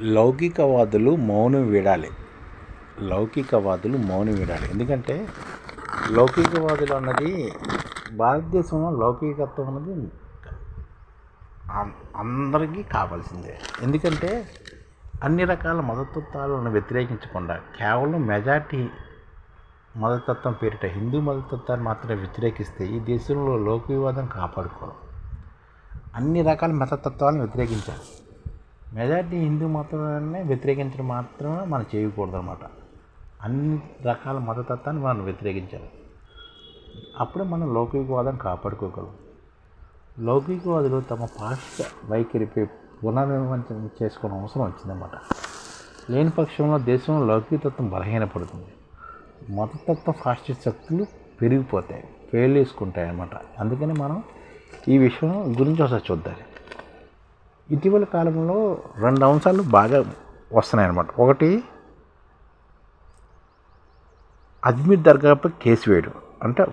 లౌకికవాదులు మౌనం వీడాలి. లౌకికవాదులు మౌనం వీడాలి. ఎందుకంటే లౌకికవాదులు అన్నది భారతదేశంలో లౌకికత్వం అన్నది అం- అందరికీ కావాల్సిందే. ఎందుకంటే అన్ని రకాల మతతత్వాలను వ్యతిరేకించకుండా కేవలం మెజార్టీ మతతత్వం పేరిట హిందూ మతతత్వాన్ని మాత్రమే వ్యతిరేకిస్తే ఈ దేశంలో లౌకికవాదం కాపాడుకోవడం అన్ని రకాల మతతత్వాలను వ్యతిరేకించాలి. మెజారిటీ హిందూ మతాన్ని వ్యతిరేకించడం మాత్రమే మనం చేయకూడదు అనమాట అన్ని రకాల మతతత్వాన్ని మనం వ్యతిరేకించాలి. అప్పుడే మనం లౌకికవాదాన్ని కాపాడుకోగలం. లౌకికవాదులు తమ పాశ్చ వైఖరిపై పునర్విమర్శనం చేసుకోవడం అవసరం వచ్చిందన్నమాట. లేని పక్షంలో దేశంలో లౌకికతత్వం బలహీనపడుతుంది. మతతత్వ ఫాస్టిస్ట్ శక్తులు పెరిగిపోతాయి ఫెయిల్ చేసుకుంటాయి అన్నమాట అందుకని మనం ఈ విషయం గురించి ఒకసారి చూద్దాం. ఇటీవల కాలంలో రెండు అంశాలు బాగా వస్తున్నాయి అన్నమాట ఒకటి అజ్మీర్ దర్గాపై కేసు వేయడం. అంటే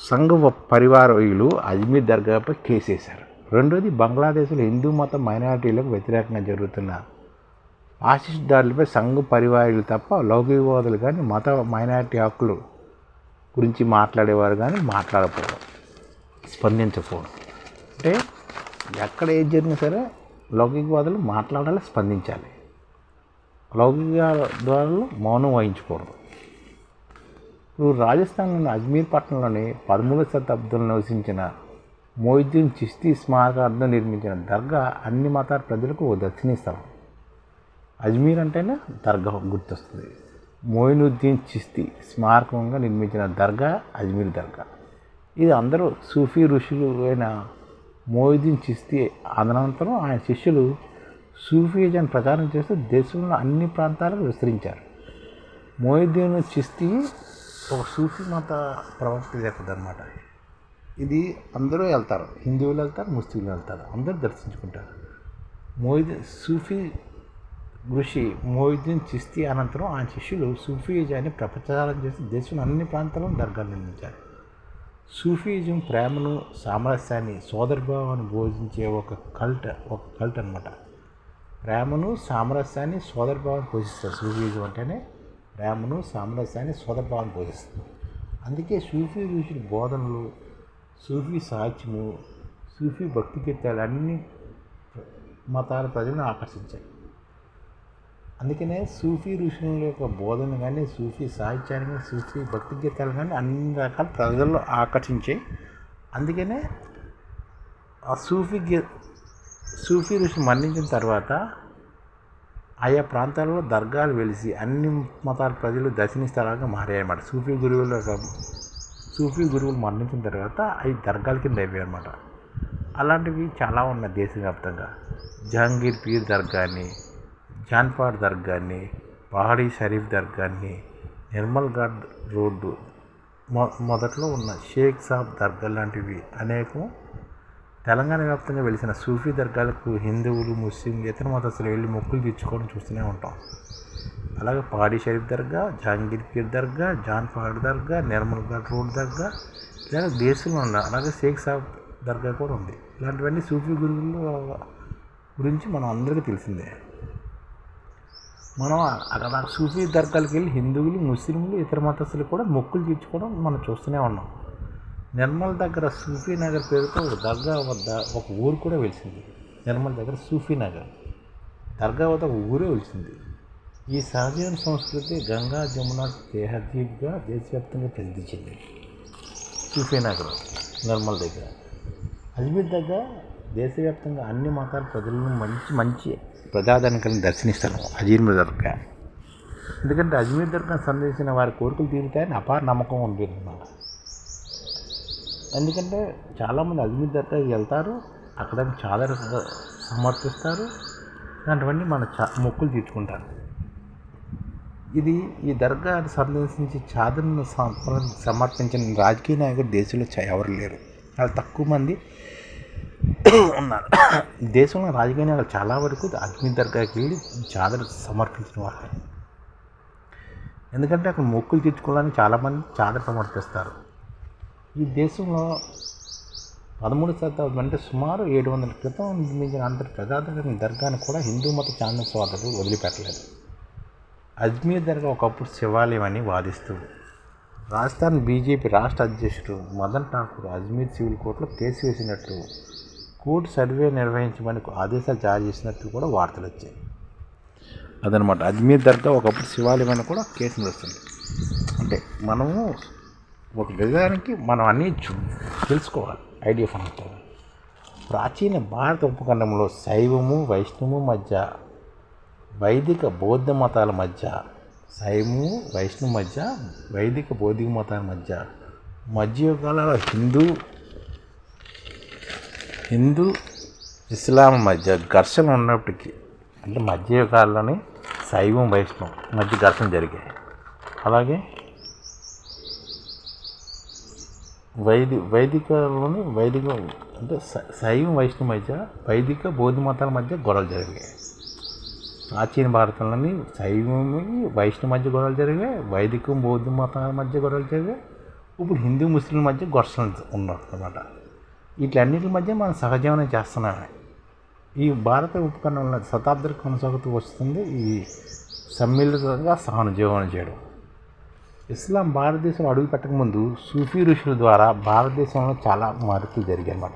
సంఘ పరివారయులు అజ్మీర్ దర్గాపై కేసు వేశారు. రెండోది బంగ్లాదేశ్లో హిందూ మత మైనారిటీలకు వ్యతిరేకంగా జరుగుతున్న ఆశిష్ దారులపై సంఘ పరివారులు తప్ప లౌకికవాదులు కానీ మత మైనారిటీ హక్కులు గురించి మాట్లాడేవారు కానీ మాట్లాడకపోవడం స్పందించకపోవడం. అంటే ఎక్కడ ఏది జరిగినా సరే లౌకికవాదులు మాట్లాడాలి స్పందించాలి. లౌకికవాదులు మౌనం వహించకూడదు. ఇప్పుడు రాజస్థాన్లోని అజ్మీర్ పట్టణంలోని పదమూడవ శతాబ్దంలో నివసించిన మొయిద్దీన్ చిస్తీ స్మారకార్థం నిర్మించిన దర్గా అన్ని మతాల ప్రజలకు ఓ దర్శనీస్థలం అజ్మీర్ అంటేనే దర్గా గుర్తొస్తుంది. మోయినుద్దీన్ చిస్తీ స్మారకంగా నిర్మించిన దర్గా అజ్మీర్ దర్గా. ఇది అందరూ సూఫీ ఋషులు అయిన మొయిద్దీన్ చిస్తీ అనంతరం ఆయన శిష్యులు సూఫీజాన్ని ప్రచారం చేస్తూ దేశంలో అన్ని ప్రాంతాలకు విస్తరించారు. మొయిద్దీన్ చిస్తి ఒక సూఫీ మత ప్రవక్త అనమాట ఇది అందరూ వెళ్తారు హిందువులు వెళ్తారు ముస్లింలు వెళ్తారు అందరూ దర్శించుకుంటారు. మొయిద్దీన్ సూఫీ ఋషి మొయిద్దీన్ చిస్తి అనంతరం ఆయన శిష్యులు సూఫీజాన్ని ప్రచారం చేసి దేశంలో అన్ని ప్రాంతాలను దర్గాలు నిర్మించారు. సూఫీజం ప్రేమను సామరస్యాన్ని సోదరభావాన్ని బోధించే ఒక కల్ట్ ఒక కల్ట్ అనమాట ప్రేమను సామరస్యాన్ని సోదరభావాన్ని పోషిస్తారు సూఫీజం అంటేనే ప్రేమను సామరస్యాన్ని సోదరభావాన్ని పోషిస్తుంది అందుకే సూఫీ ఋషుల బోధనలు సూఫీ సాహిత్యము సూఫీ భక్తి కీర్తాలు అన్ని మతాల ప్రజలను ఆకర్షించాయి. అందుకనే సూఫీ ఋషుల యొక్క బోధన కానీ సూఫీ సాహిత్యాన్ని కానీ సూఫీ భక్తి గీతాలు కానీ అన్ని రకాల ప్రజల్లో ఆకర్షించాయి అందుకనే ఆ సూఫీ గీ సూఫీ ఋషి మరణించిన తర్వాత ఆయా ప్రాంతాల్లో దర్గాలు వెలిసి అన్ని మతాల ప్రజలు దర్శన స్థలాలుగా మారాయన్నమాట సూఫీ గురువుల సూఫీ గురువులు మరణించిన తర్వాత అవి దర్గాల కింద అయిపోయాయి అన్నమాట అలాంటివి చాలా ఉన్నాయి దేశవ్యాప్తంగా. జహంగీర్ పీర్ దర్గాని జాన్పాడ్ దర్గాని పహాడీ షరీఫ్ దర్గాన్ని నిర్మల్ ఘాట్ రోడ్డు మొ మొదట్లో ఉన్న షేక్ సాబ్ దర్గా లాంటివి అనేకం తెలంగాణ వ్యాప్తంగా వెలిసిన సూఫీ దర్గాలకు హిందువులు ముస్లింలు ఇతర మతస్థులు వెళ్ళి మొక్కులు తీర్చుకోవడం చూస్తూనే ఉంటాం. అలాగే పహాడీ షరీఫ్ దర్గా జహాంగీర్ పీర్ దర్గా జాన్ పహాడ్ దర్గా నిర్మల్ ఘాట్ రోడ్ దర్గా ఇలా దేశంలో ఉన్న అలాగే షేక్ సాబ్ దర్గా కూడా ఉంది. ఇలాంటివన్నీ సూఫీ గురువుల గురించి మనం అందరికీ తెలిసిందే. మనం అక్కడ సూఫీ దర్గాలకు వెళ్ళి హిందువులు ముస్లింలు ఇతర మతస్థులు కూడా మొక్కులు తీర్చుకోవడం మనం చూస్తూనే ఉన్నాం. నిర్మల్ దగ్గర సూఫీ నగర్ పేరుతో ఒక దర్గా వద్ద ఒక ఊరు కూడా వెలిసింది. నిర్మల్ దగ్గర సూఫీ నగర్. దర్గా వద్ద ఒక ఊరే వెలిసింది. ఈ సహజీవన సంస్కృతి గంగా జమున దేహదీప్గా దేశవ్యాప్తంగా ప్రసిద్ధి చెందింది సూఫీ నగర్ నిర్మల్ దగ్గర. అజ్మీర్ దగ్గర దేశవ్యాప్తంగా అన్ని మతాల ప్రజలను మంచి మంచి ప్రజాదరణ దర్శనిస్తారు. అజ్మీర్ దర్గా. ఎందుకంటే అజ్మీర్ దర్గా సందర్శించిన వారి కోరికలు తీరుతాయని అపార నమ్మకం ఉంటుంది అన్నమాట ఎందుకంటే చాలామంది అజ్మీర్ దర్గాకి వెళ్తారు అక్కడ చాలా సమర్పిస్తారు ఇలాంటివన్నీ మన చా మొక్కులు తీర్చుకుంటారు. ఇది ఈ దర్గా సందర్శించి చాదరను సమర్పించిన రాజకీయ నాయకుడు దేశంలో ఎవరు లేరు. చాలా తక్కువ మంది ఉన్నారు. దేశంలో రాజకీయ నాయకులు చాలా వరకు అజ్మీర్ దర్గాకి వెళ్ళి చాదర సమర్పించిన వాళ్ళే ఎందుకంటే అక్కడ మొక్కులు తీర్చుకోవాలని చాలామంది చాదర సమర్పిస్తారు. ఈ దేశంలో పదమూడు శతాబ్దం అంటే సుమారు ఏడు వందల క్రితం నిర్మించిన అందరి ప్రజాదరణ దర్గాను కూడా హిందూ మత ఛాంద సోదరులు వదిలిపెట్టలేదు. అజ్మీర్ దర్గా ఒకప్పుడు శివాలయం అని వాదిస్తూ రాజస్థాన్ బీజేపీ రాష్ట్ర అధ్యక్షుడు మదన్ ఠాకూర్ అజ్మీర్ సివిల్ కోర్టులో కేసు వేసినట్లు కోర్టు సర్వే నిర్వహించమని ఆదేశాలు జారీ చేసినట్టు కూడా వార్తలు వచ్చాయి. అదనమాట. అజ్మీర్ దర్గా ఒకప్పుడు శివాలయం అని కూడా కేసు నడుస్తుంది. అంటే మనము ఒక విధానానికి మనం అన్నీ చూ- తెలుసుకోవాలి. ఐడియా ఫంక్షన్ ప్రాచీన భారత ఉపఖండంలో శైవము వైష్ణవము మధ్య వైదిక బౌద్ధ మతాల మధ్య శైవము వైష్ణవ మధ్య వైదిక బౌద్ధిక మతాల మధ్య మధ్యయుగాలలో హిందూ హిందూ ఇస్లాం మధ్య ఘర్షణ ఉన్నప్పటికీ అంటే మధ్యయుగాల్లోనే శైవం వైష్ణవం మధ్య ఘర్షణ జరిగాయి. అలాగే వైది వైదికలోని వైదిక అంటే శైవం వైష్ణవ మధ్య వైదిక బౌద్ధ మతాల మధ్య గొడవలు జరిగాయి. ప్రాచీన భారతంలోని శైవమి వైష్ణవ మధ్య గొడవలు జరిగాయి వైదికం బౌద్ధ మతాల మధ్య గొడవలు జరిగాయి. ఇప్పుడు హిందూ ముస్లిం మధ్య ఘర్షణ ఉన్నారు అన్నమాట వీటన్నిటి మధ్య మనం సహజీవనం చేస్తున్నామే. ఈ భారత ఉపకరణంలో శతాబ్దాలు కొనసాగుతూ వస్తుంది ఈ సమ్మిళితంగా సహన జీవనం చేయడం. ఇస్లాం భారతదేశంలో అడుగు పెట్టకముందు సూఫీ ఋషుల ద్వారా భారతదేశంలో చాలా మార్పులు జరిగాయన్నమాట.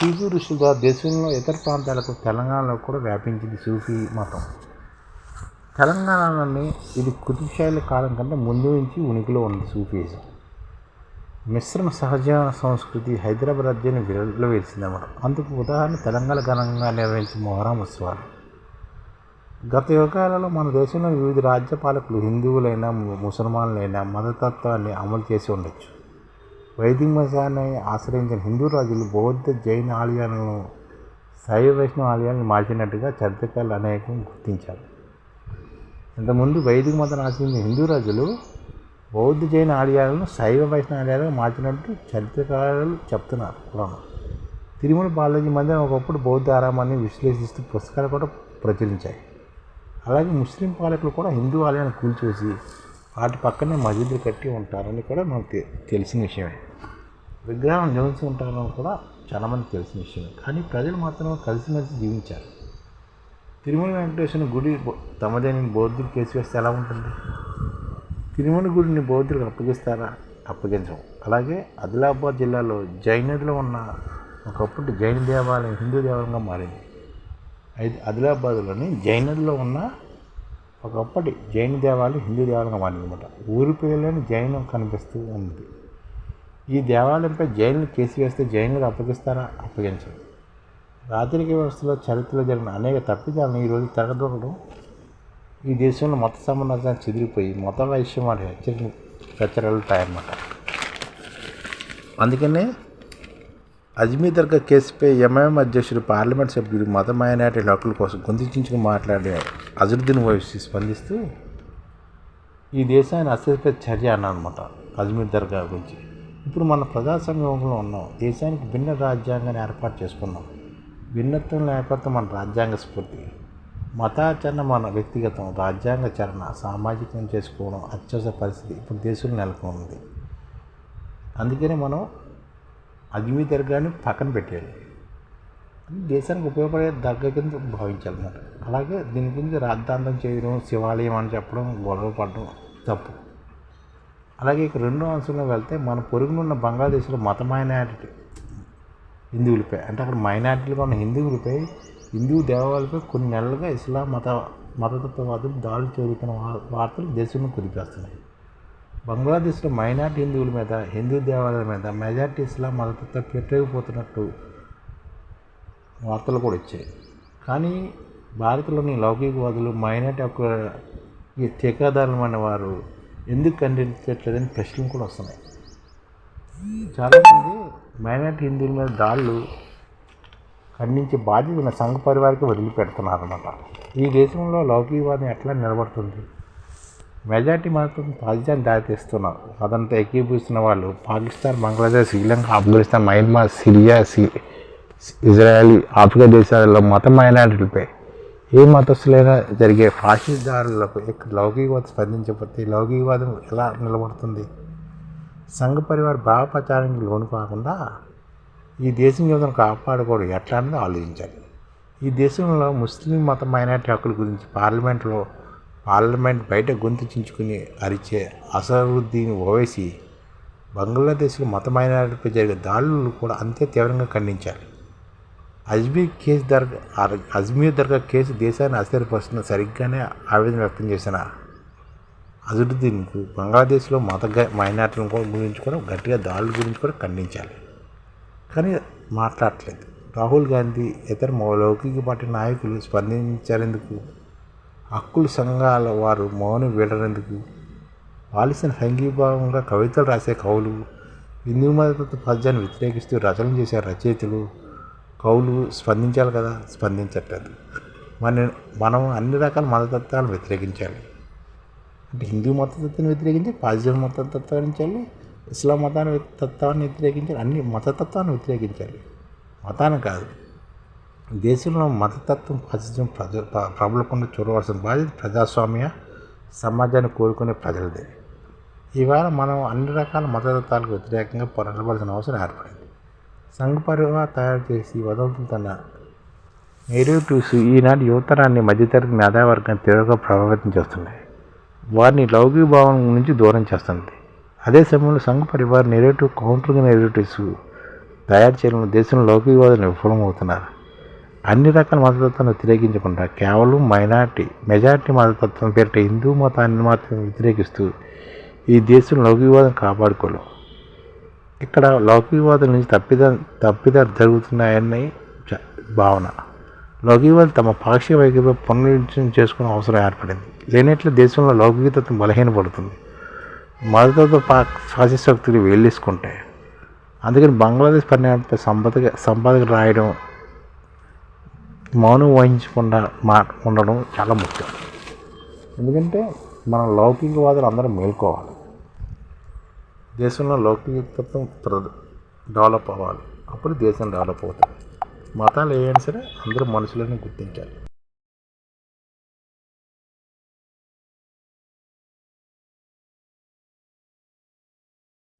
సూఫీ ఋషుల ద్వారా దేశంలో ఇతర ప్రాంతాలకు తెలంగాణలో కూడా వ్యాపించింది సూఫీ మతం. తెలంగాణలోని ఇది కుతుబ్షాయిల కాలం కంటే ముందు నుంచి ఉనికిలో ఉంది సూఫీజం మిశ్రమ సహజ సంస్కృతి హైదరాబాద్ రాజ్యాన్ని విరలో వేసిందన్నమాట అందుకు ఉదాహరణ తెలంగాణ ఘనంగా నిర్వహించిన మొహరం ఉత్సవాలు. గత యుగాలలో మన దేశంలో వివిధ రాజ్యపాలకులు హిందువులైనా ముసల్మాన్లైనా మతతత్వాన్ని అమలు చేసి ఉండొచ్చు. వైదిక మతాన్ని ఆశ్రయించిన హిందూ రాజులు బౌద్ధ జైన ఆలయాలను శైవ వైష్ణవ ఆలయాలను మార్చినట్టుగా చరిత్రకారులు అనేకం గుర్తించారు. ఇంతకుముందు వైదిక మతాన్ని ఆశ్రయించిన హిందూ రాజులు బౌద్ధ జైన ఆలయాలను శైవ వైష్ణవ ఆలయాలుగా మార్చినట్టు చరిత్రకారులు చెప్తున్నారు పురాణం. తిరుమల బాలాజీ మందిరం ఒకప్పుడు బౌద్ధ ఆరామాన్ని విశ్లేషిస్తూ పుస్తకాలు కూడా ప్రచురించాయి. అలాగే ముస్లిం పాలకులు కూడా హిందూ ఆలయాన్ని కూల్చేసి వాటి పక్కనే మసీదులు కట్టి ఉంటారని కూడా మనకు తెలిసిన విషయమే. విగ్రహం నిలిచి ఉంటారని కూడా చాలామంది తెలిసిన విషయమే. కానీ ప్రజలు మాత్రం కలిసిమెలిసి జీవించారు. తిరుమల వెంకటేశ్వర గుడి తమదేని బౌద్ధులు కేసు వేస్తే ఎలా ఉంటుంది? తిరుమల గుడిని బౌద్ధులకు అప్పగిస్తారా? అప్పగించం. అలాగే ఆదిలాబాద్ జిల్లాలో జైనదిలో ఉన్న ఒకప్పుడు జైన దేవాలయం హిందూ దేవాలయంగా మారింది. అయితే ఆదిలాబాద్లోని జైనదిలో ఉన్న ఒకప్పటి జైన దేవాలయం హిందూ దేవాలయంగా మారిందన్నమాట. ఊరి పేరులోని జైనం కనిపిస్తూ ఉంది. ఈ దేవాలయంపై జైనులు కేసు వేస్తే జైనులకు అప్పగిస్తారా? అప్పగించరు. రాత్రికి వ్యవస్థలో చరిత్రలో జరిగిన అనేక తప్పిదాలను ఈరోజు తెగదొరడం ఈ దేశంలో మత సమన్వయం చెదిరిపోయి మత వైశ్యమాలు హెచ్చరి హెచ్చరిల్తాయన్నమాట అందుకనే అజ్మీర్ దర్గా కేసుపై ఎంఐఎం అధ్యక్షుడు పార్లమెంట్ సభ్యుడు మత మైనార్టీ హక్కుల కోసం గొంతుచించుకుని మాట్లాడే అజరుద్దీన్ ఓవైసీ స్పందిస్తూ ఈ దేశాన్ని అశ్రద్ధ చర్య అన్నమాట అజ్మీర్ దర్గా గురించి. ఇప్పుడు మన ప్రజాసంఘంలో ఉన్నాం. దేశానికి భిన్న రాజ్యాంగాన్ని ఏర్పాటు చేసుకున్నాం. భిన్నత్వం లేకపోతే మన రాజ్యాంగ స్ఫూర్తి మతాచరణ మన వ్యక్తిగతం రాజ్యాంగ చరణ సామాజికం చేసుకోవడం అత్యవసర పరిస్థితి. ఇప్పుడు దేశంలో నెలకొంది. అందుకనే మనం అగ్ని దర్గాన్ని పక్కన పెట్టేయాలి. దేశానికి ఉపయోగపడే దగ్గర కింద భావించాలన్నమాట అలాగే దీని గురించి రాద్ధాంతం చేయడం శివాలయం అని చెప్పడం గొడవ పడడం తప్పు. అలాగే ఇక రెండో అంశంలో వెళ్తే మన పొరుగునున్న బంగ్లాదేశ్లో మత మైనారిటీ హిందువులపై. అంటే అక్కడ మైనారిటీలుగా ఉన్న హిందువులపై హిందూ దేవాలయాలపై కొన్ని నెలలుగా ఇస్లాం మత మతతత్వవాదులు దాడులు జరుగుతున్న వార్తలు దేశంలో కుదిపేస్తున్నాయి. బంగ్లాదేశ్లో మైనార్టీ హిందువుల మీద హిందూ దేవాలయాల మీద మెజార్టీ ఇస్లాం మద్దతు పెట్టకపోతున్నట్టు వార్తలు కూడా వచ్చాయి. కానీ భారత్లోని లౌకికవాదులు మైనార్టీ హక్కుల ఈ టీకాదారులమైన వారు ఎందుకు ఖండించట్లేదని ప్రశ్నలు కూడా వస్తున్నాయి. చాలామంది మైనార్టీ హిందువుల మీద దాడులు ఖండించే బాధ్యత సంఘ పరివారికి వదిలిపెడుతున్నారన్నమాట. ఈ దేశంలో లౌకికవాదం ఎట్లా నిలబడుతుంది? మెజార్టీ మాత్రం రాజధాని దారితీస్తున్నారు. అదంతా ఏకీభవిస్తున్న వాళ్ళు పాకిస్తాన్ బంగ్లాదేశ్ శ్రీలంక ఆఫ్ఘనిస్తాన్ మయన్మార్ సిరియా సి- ఇజ్రాయెల్ ఆఫ్రికా దేశాలలో మత మైనారిటీలపై ఏ మతస్థులైనా జరిగే ఫాసిస్ట్ దాడులకు ఇక్కడ లౌకికవాదం స్పందించకపోతే లౌకికవాదం ఎలా నిలబడుతుంది? సంఘ పరివార భావ ప్రచారానికి లోను కాకుండా ఈ దేశం యువతను కాపాడుకోవడం ఎట్లా అనేది ఆలోచించాలి. ఈ దేశంలో ముస్లిం మత మైనార్టీ హక్కుల గురించి పార్లమెంట్లో పార్లమెంట్ బయట గొంతు చించుకుని అరిచే అసరుద్దీన్ ఓవైసీ బంగ్లాదేశ్లో మత మైనారిటీపై జరిగే దాడులు కూడా అంతే తీవ్రంగా ఖండించాలి. అజ్మీర్ కేసు దర్గా అజ్మీర్ దర్గా కేసు దేశాన్ని ఆశ్చర్యపరుస్తున్న సరిగ్గానే ఆవేదన వ్యక్తం చేసిన అజరుద్దీన్కు బంగ్లాదేశ్లో మత మైనార్టీల గురించి కూడా గట్టిగా దాడుల గురించి కూడా ఖండించాలి. కానీ మాట్లాడలేదు రాహుల్ గాంధీ ఇతర లౌకిక పార్టీ నాయకులు స్పందించేందుకు హక్కుల సంఘాల వారు మౌనం వీడనందుకు పాలిసిన సంఘీభావంగా కవితలు రాసే కవులు హిందూ మత పద్యాన్ని వ్యతిరేకిస్తూ రచనలు చేసే రచయితలు కవులు స్పందించాలి కదా? స్పందించట్లేదు. మన మనం అన్ని రకాల మతతత్వాలను వ్యతిరేకించాలి. అంటే హిందూ మతతత్వాన్ని వ్యతిరేకించి పాజిటివ్ మతతత్వాన్ని ఇస్లాం మతాన్ని తత్వాన్ని వ్యతిరేకించారు అన్ని మతతత్వాన్ని వ్యతిరేకించారు మతాన్ని కాదు. దేశంలో మతతత్వం ప్రజం ప్రజ ప్రబలకుండా చూడవలసిన బాధ్యత ప్రజాస్వామ్య సమాజాన్ని కోరుకునే ప్రజలదే. ఇవాళ మనం అన్ని రకాల మతతత్వాలకు వ్యతిరేకంగా పోరాడవలసిన అవసరం ఏర్పడింది. సంఘ పరివార్ తయారు చేసి వదులుతున్న నెరేటివ్స్ ఈనాటి యువతరాన్ని మధ్యతరగతి మేధావర్గాన్ని తీవ్రంగా ప్రభావితం చేస్తున్నాయి. వారిని లౌకిక భావం నుంచి దూరం చేస్తుంది. అదే సమయంలో సంఘ పరివార్ నెరేటివ్ కౌంటర్గా నెరేటివ్స్ తయారు చేయడంలో దేశంలో లౌకికవాదులు విఫలమవుతున్నారు. అన్ని రకాల మతతత్వాన్ని వ్యతిరేకించకుండా కేవలం మైనార్టీ మెజార్టీ మతతత్వం పేరిట హిందూ మతాన్ని మాత్రం వ్యతిరేకిస్తూ ఈ దేశం లౌకికవాదం కాపాడుకోలేం. ఇక్కడ లౌకికవాదం నుంచి తప్పిద తప్పిదాలు జరుగుతున్నాయని భావన. లౌకికవాదం తమ పాక్షిక వైఖరిపై పునరుద్ధరణ చేసుకునే అవసరం ఏర్పడింది. లేనట్లు దేశంలో లౌకికతత్వం బలహీనపడుతుంది. మద్దతు పా ఫాసిశక్తులు వేలేసుకుంటాయి అందుకని బంగ్లాదేశ్ పరిణామంపై సంపద సంపాదక రాయడం మౌనం వహించకుండా మా ఉండడం చాలా ముఖ్యం. ఎందుకంటే మనం లౌకికవాదులు అందరం మేల్కోవాలి. దేశంలో లౌకికత్వం డెవలప్ అవ్వాలి. అప్పుడు దేశం డెవలప్ అవుతుంది. మతాలు ఏవైనా సరే అందరూ మనుషులని గుర్తించాలి.